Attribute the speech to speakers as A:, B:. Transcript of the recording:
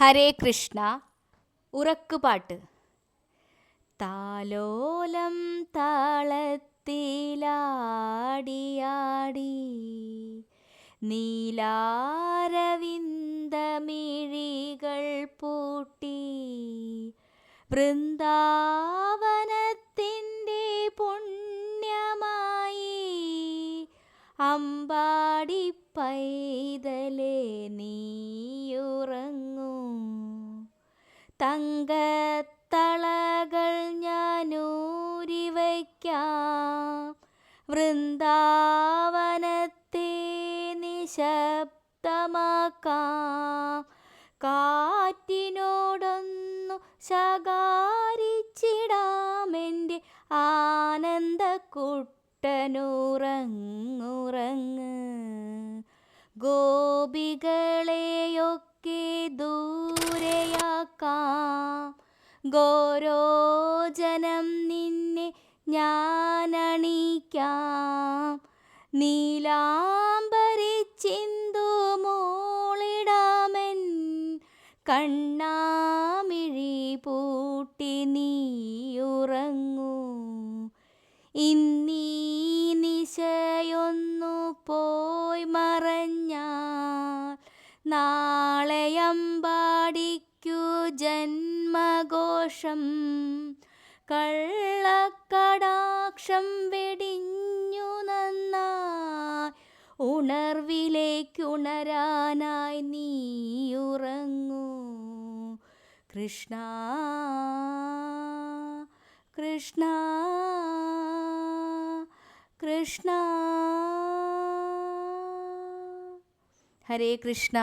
A: ഹരേ കൃഷ്ണ. ഉറക്കുപാട്ട്. താലോലം താളത്തിലാടിയാടി. നീലാരവിന്ദമിഴികൾ പൂട്ടി. വൃന്ദാവനത്തിന്റെ പുണ്യമായി അമ്പാടി പൈതലേ നീയുറങ്ങൂ. വൃന്ദാവനത്തെ നിശബ്ദമാക്കാം. കാറ്റിനോടൊന്നു ശകാരിച്ചിടാമെന്റെ ആനന്ദക്കുട്ടനുറങ്ങുറങ്ങ്. ഗോപികളെയൊക്കെ ദൂരെയാക്കാം. ഗോരോജനം നിന്നെ ഞാനണിക്കാം നീലാംബരി ചിന്തു മോളിടാമൻ കണ്ണാമിഴി പൂട്ടി നീയുറങ്ങൂ. ഇന്നീ നിശയൊന്നു പോയി മറഞ്ഞാൽ നാളെയമ്പാടിക്കു ജന്മഘോഷം കള്ളക്കടാക്ഷം ഉണർവിലേക്കുണരാനായി നീയുറങ്ങൂ കൃഷ്ണ കൃഷ്ണ കൃഷ്ണ. ഹരേ കൃഷ്ണ.